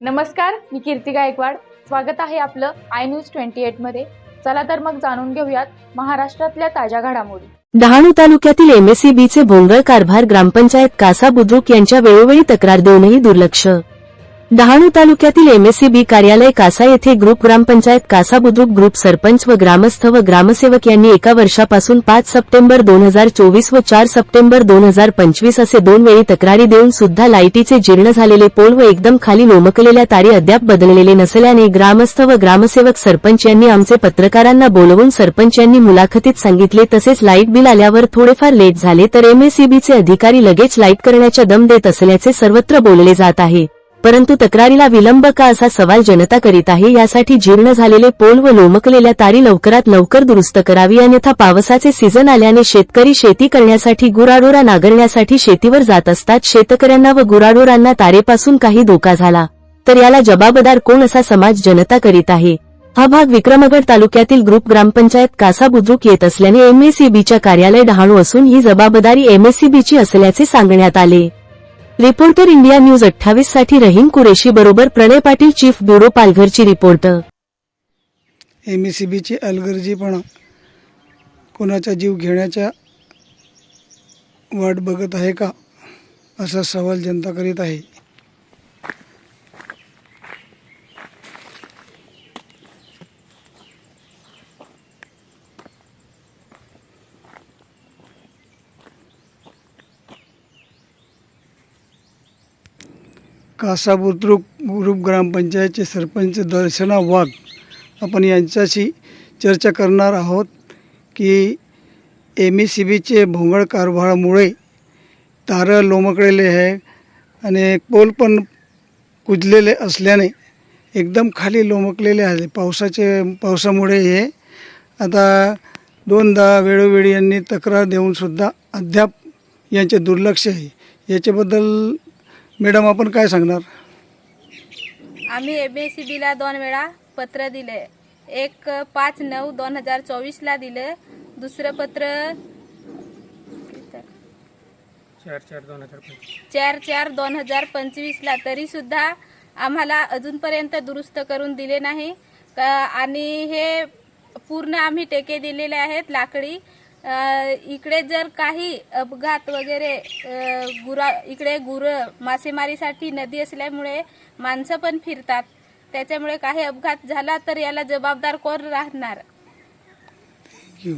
नमस्कार मी कीर्ती गायकवाड. स्वागत आहे आपलं आय न्यूज ट्वेंटी एटमध्ये. चला तर मग जाणून घेऊयात महाराष्ट्रातल्या ताज्या घडामोडी. डहाणू तालुक्यातील एमएससीबीचे भोंगळ कारभार ग्रामपंचायत कासा बुद्रुक यांच्या वेळोवेळी तक्रार देऊनही दुर्लक्ष डहाणू तालुक्यातील एमएससीबी कार्यालय कासा येथे ग्रुप ग्रामपंचायत कासा बुद्रुक ग्रुप सरपंच व ग्रामस्थ व ग्रामसेवक यांनी एका वर्षापासून पाच सप्टेंबर दोन हजार चोवीस व चार सप्टेंबर दोन हजार पंचवीस असे दोन वेळी तक्रारी देऊन सुद्धा लाईटीचे जीर्ण झालेले पोल व एकदम खाली लोमकलेल्या तारी अद्याप बदललेले नसल्याने ग्रामस्थ व ग्रामसेवक सरपंच यांनी आमचे पत्रकारांना बोलवून सरपंच यांनी मुलाखतीत सांगितले तसेच लाइट बिल आल्यावर थोडेफार लेट झाले तर एमएससीबीचे अधिकारी लगेच लाइट करण्याच्या दम देत असल्याचे सर्वत्र बोलले जात आहे. परंतु तक्रारीला विलंब का असा सवाल जनता करीत आहे यासाठी जीर्ण झालेले पोल व लोमकलेल्या तारी लवकरात लवकर दुरुस्त करावी अन्यथा पावसाचे सीझन आल्याने शेतकरी शेती करण्यासाठी गुराडोरा नागरण्यासाठी शेतीवर जात असतात. शेतकऱ्यांना व गुराडोरांना तारेपासून काही धोका झाला तर याला जबाबदार कोण असा समाज जनता करीत आहे? हा भाग विक्रमगड तालुक्यातील ग्रुप ग्रामपंचायत कासा बुद्रुक येत असल्याने एमएससीबीच्या कार्यालय डहाणू असून ही जबाबदारी एमएससीबीची असल्याचे सांगण्यात आले. रिपोर्टर इंडिया न्यूज अठ्ठावीससाठी रहीम कुरेशी बरोबर प्रणय पाटील चीफ ब्युरो पालघरची रिपोर्टर एम एस सी बीची अलगर्जीपणा कोणाचा जीव घेण्याच्या वाट बघत आहे का असा सवाल जनता करीत आहे. कासा बुद्रुक ग्रुप ग्रामपंचायतचे सरपंच दर्शना वाघ आपण यांच्याशी चर्चा करणार आहोत की एम ई सी बीचे भोंगळ कारभारामुळे तारं लोमकलेले आहे आणि पोल पण कुजलेले असल्याने एकदम खाली लोमकलेले आहे. पावसाचे पावसामुळे हे आता दोनदा वेळोवेळी यांनी तक्रार देऊनसुद्धा अद्याप यांचे दुर्लक्ष आहे. याच्याबद्दल मॅडम आपण काय सांगणार? आम्ही एम एस सी बीला दोन वेळा पत्र दिले. एक पाच नऊ दोन हजार चोवीसला दिलं. दुसरं पत्र चार चार दोन हजार पंचवीसला. तरी सुद्धा आम्हाला अजूनपर्यंत दुरुस्त करून दिले नाही. का- आणि हे पूर्ण आम्ही टेके दिलेले आहेत लाकडी. इकडे जर काही अपघात वगैरे गुरा इकडे गुर मासेमारीसाठी नदी असल्यामुळे माणसं पण फिरतात. त्याच्यामुळे काही अपघात झाला तर याला जबाबदार कोण राहणार? थँक्यू